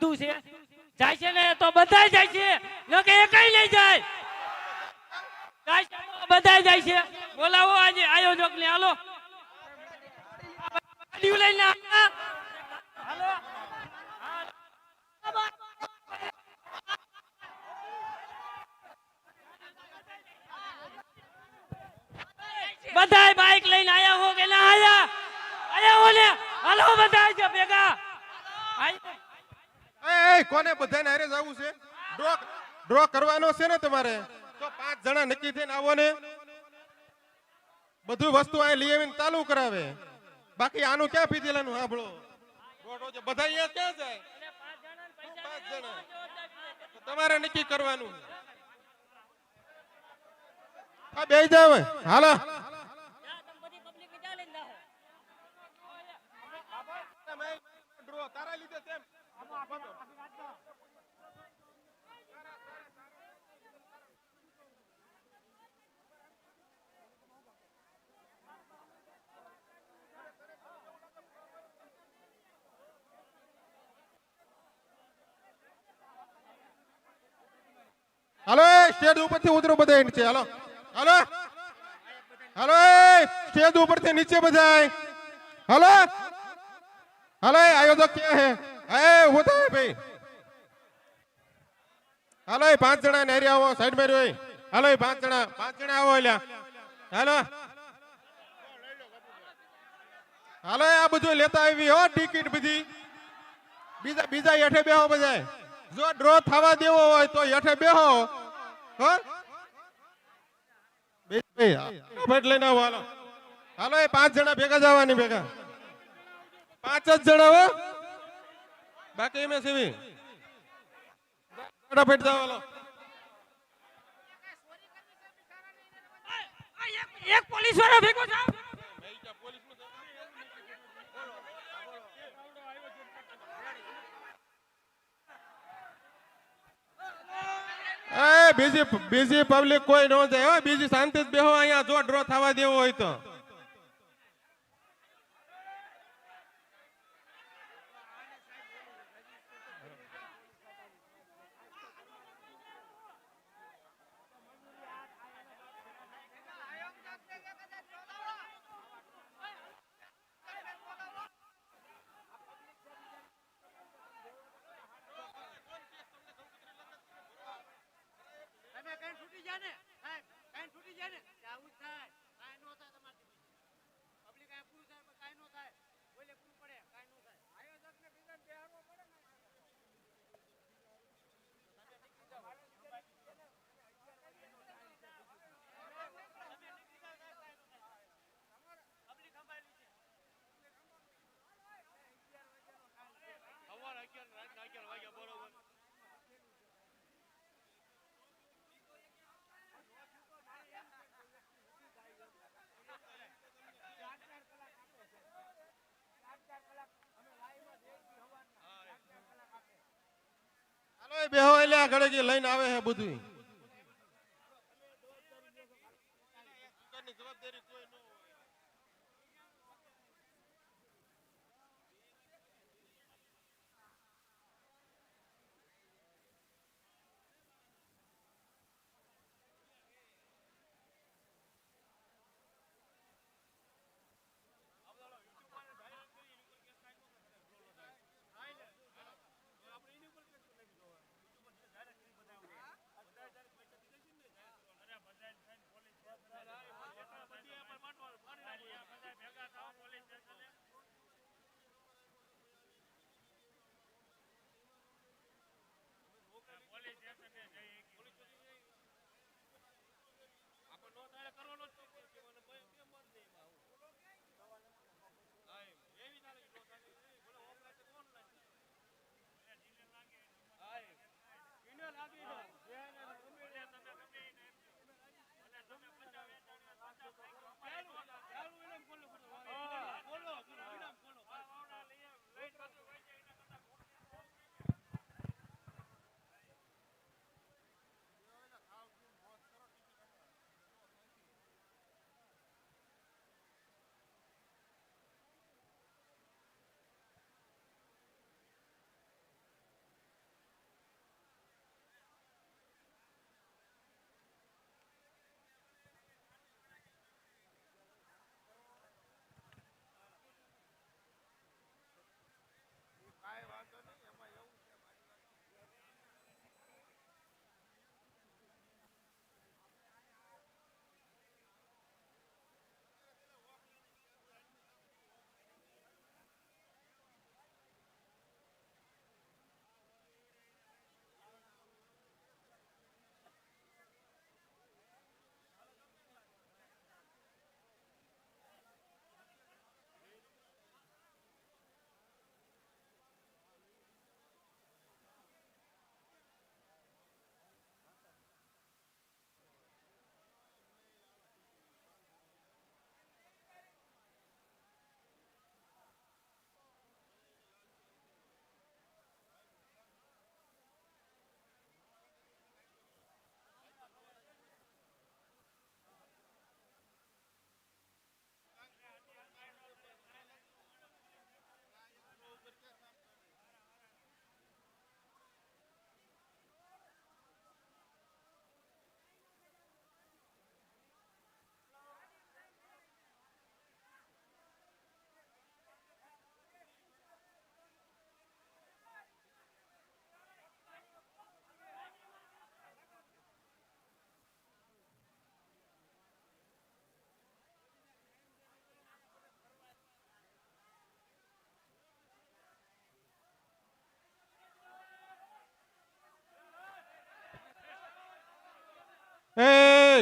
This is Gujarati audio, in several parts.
તું છે? જાય છે ને? તો બધા જાય છે. ન એકઈ નહીં જાય. બધા જાય છે. બોલાવો આજે આયોજક ને, હાલો. લઈને. હાલો. બધાય બાઈક લઈને આયા હો કે ના આયા? આયા હો ને? હાલો બધા છે ભેગા. આય- કોને બધાને હારે જવું છે? ડ્રો ડ્રો કરવાનો છે ને તમારે? તો પાંચ જણા નક્કી થઈને આવો ને બધું વસ્તુ અહીં લઈ આવીને ચાલુ કરાવે. બાકી આનું ક્યાં પીધેલાનું સાંભળો. બધા અહીંયા ક્યાં જાય? તમારે નક્કી કરવાનું. બે જાવ હાલો. ડ્રો તારા લીધે તેમ હાલો સ્ટેજ ઉપરથી ઉતરો બધા નીચે હાલો. હાલો. હાલો સ્ટેજ ઉપરથી નીચે બધા હાલો. એ ઊભો થાય ભાઈ હાલો એ પાંચ જણા નેરી આવો સાઈડ મેર્યો રહ્યો એ. હાલો એ પાંચ જણા પાંચ જણા આવો એલા હાલો હાલો આ બધું લેતા આવી હો ટિકિટ બધી બીજા બીજા હેઠે બેહો બધા જો ડ્રો થવા દેવો હોય તો હેઠે બેહો હો બે લઈને આવો હાલો હાલો એ પાંચ જણા ભેગા જવાની ભેગા પાંચ જ જણા હો. બાકી એમ સેવી. ફટાફટ જાવ હાલો. એક પોલીસ વાળો ભેગો થાવ. બીજી બીજી પબ્લિક કોઈ ન જાય. બીજી શાંતિ બેહો અહીંયા જો ડ્રો થવા દેવો હોય તો. Tiene. બેહો એટલે આ લઈને આવે છે બધું જય તને જય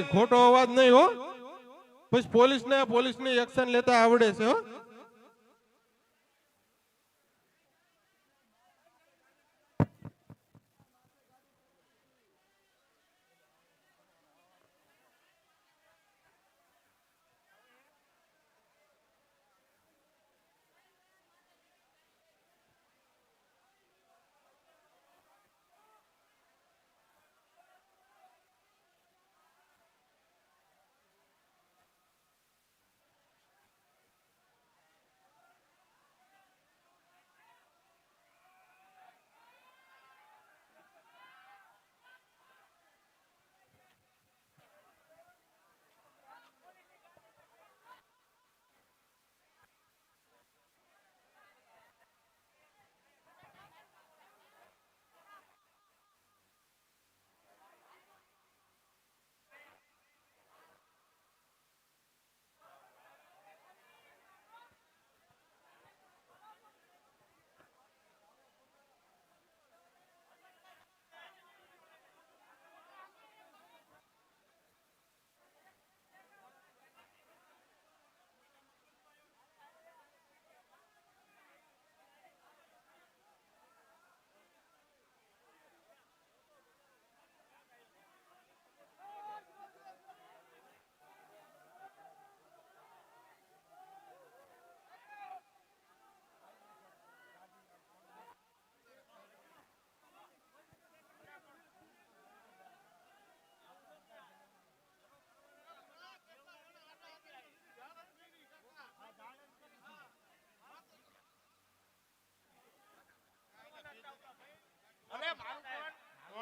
ખોટો અવાજ નહીં હો. પછી પોલીસ ને પોલીસની એક્શન લેતા આવડે છે હો.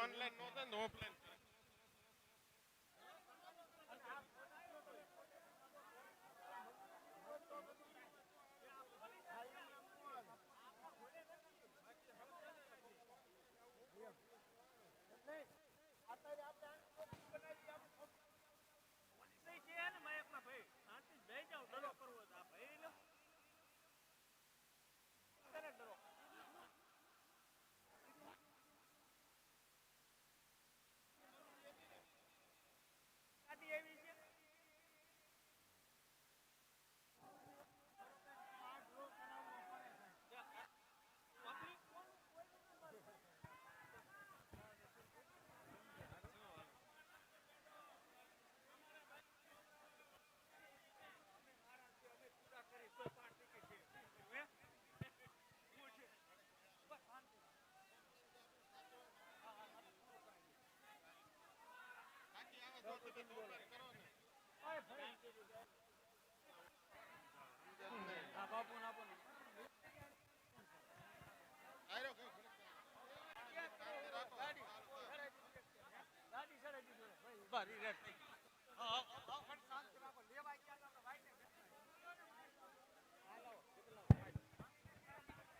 ઓનલાઈન નો થાય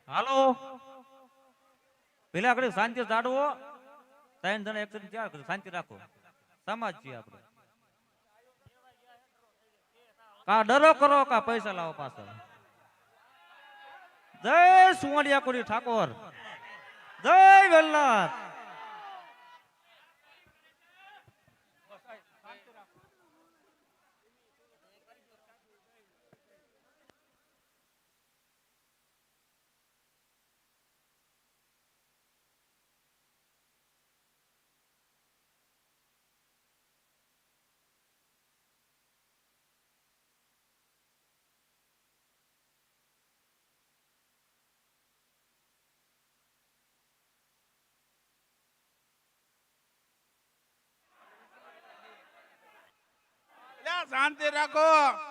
હાલો. પેલા આગળ શાંતિ જાડવો ત્રણ જણા એક ચાર શાંતિ રાખો. સમાજ છીએ આપણે. કા ડરો કરો, કા પૈસા લાવો પાછળ. જય સુવાડિયા કોડી ઠાકોર જય વેલનાથ. શાંતિ રાખો.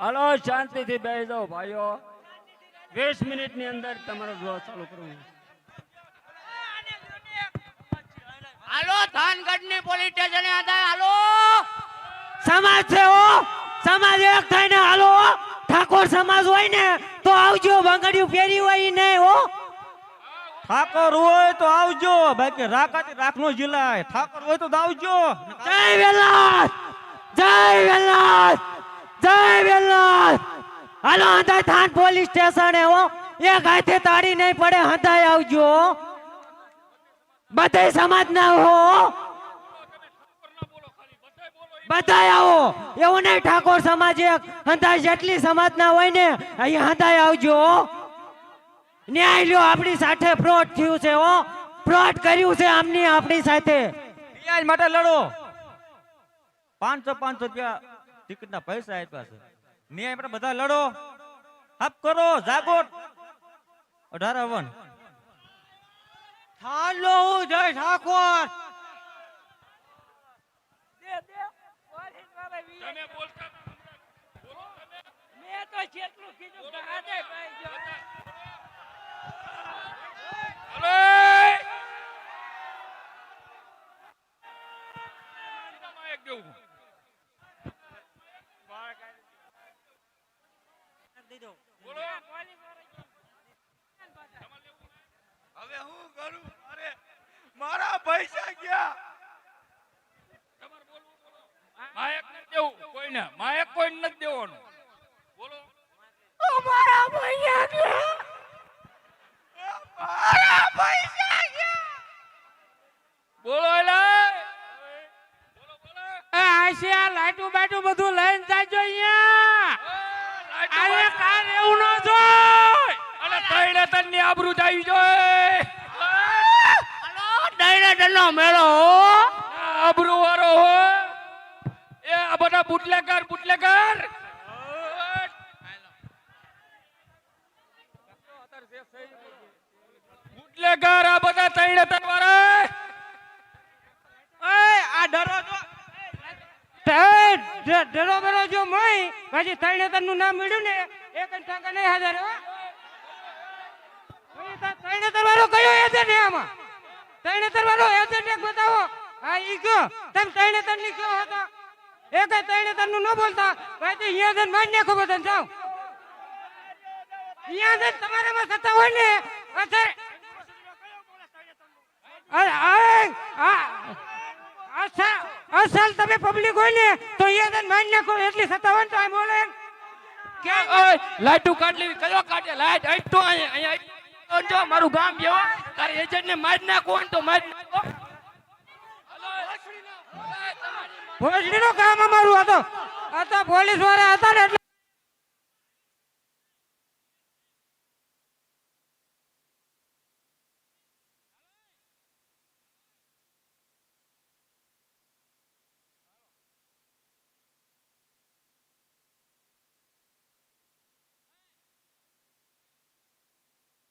હાલો શાંતિથી બેસી જાઓ ભાઈઓ. વીસ મિનિટની અંદર તમારો ડ્રો ચાલુ કરવું હાલો થાનગઢની પોલીસ સ્ટેશને હતા હાલો. સમાજ છે હો. સમાજ એક થઈને હાલો ઠાકોર સમાજ હોય ને તો આવજો. બંગડિયું પહેરી હોય ને નહીં હો. ઠાકોર હોય તો આવજો. બાકી રાકાતી રાખનો જિલ્લા ઠાકોર હોય તો આવજો. જય વેલાસ જય વેલાસ જય વેલાસ હાલો, હંધાય થાન પોલીસ સ્ટેશન એવો એ ગાયથે તાળી નહીં પડે, હંધાય આવજો. બધે સમાજ ના હો. બધા આવો. એવું નહીં ઠાકોર સમાજ એક હંધાય જેટલી સમાજ ના હોય ને, અહીં હંધાય આવજો. ન્યાય લ્યો, આપણી સાથે ફ્રોડ થયું છે હો. ફ્રોડ કર્યું છે આમની આપણી સાથે. માટે લડો. પાંચસો પાંચસો રૂપિયા ટિકિટના પૈસા. આપ્યા છે ન્યાય આપણે બધા લડો. હપ કરો જાગો. અઢાર અવન હાલો જય ઠાકોર. મેં તો જેટલું કીધું આજે ભાઈ જો. હવે હું કરું? અરે મારા પૈસા ગયા માયક નથી દેવું કોઈને. માયક કોઈને નથી દેવાનું. બોલો. બોલો એલા. એ આશિયા લાઈટું બાઈટું બધું લઈને જાજો અહીંયા. આયે કાર એવું ન જોય. અને તઈને તનની આબરૂ જાવી જોય. ડનો મેળો આબરૂ વાળો હો. એ આ બધા બુટલેકર બુટલેકર બુટલેકર આ બધા તૈણે તન વાળા આ ડરો જો. ડરો બરો જો મય પછી નું નામ મળ્યું ને એક ટકા નહીં હાજર હો તૈણેતર વાળો કયો એજન્ટ આમાં તૈણેતર વાળો એજન્ટ એટેક બતાવો. હા, ઈ કયો? તમે તૈણેતરની કયો હતા? એક તૈણેતરનું ન બોલતા? ભાઈ, તો અહીંયા જઈને મારી નાખો બધા જાઓ. અહીંયા જઈને તમારામાં સત્તા હોય ને અત્યારે અસલ તમે પબ્લિક હોય ને, તો અહીંયા જઈને મારી નાખો, એટલી સત્તા હોય તો આ બોલે લાઈટું કાઢ લેવી, કયો કાઢે? લાઈટ અહીં તો અહીંયા જો, મારું ગામ જેવો તારે એજન્ટ ને મારી નાખો તો મારી નાખો. નો કામ અમારું હતું. આ પોલીસવાળા હતા ને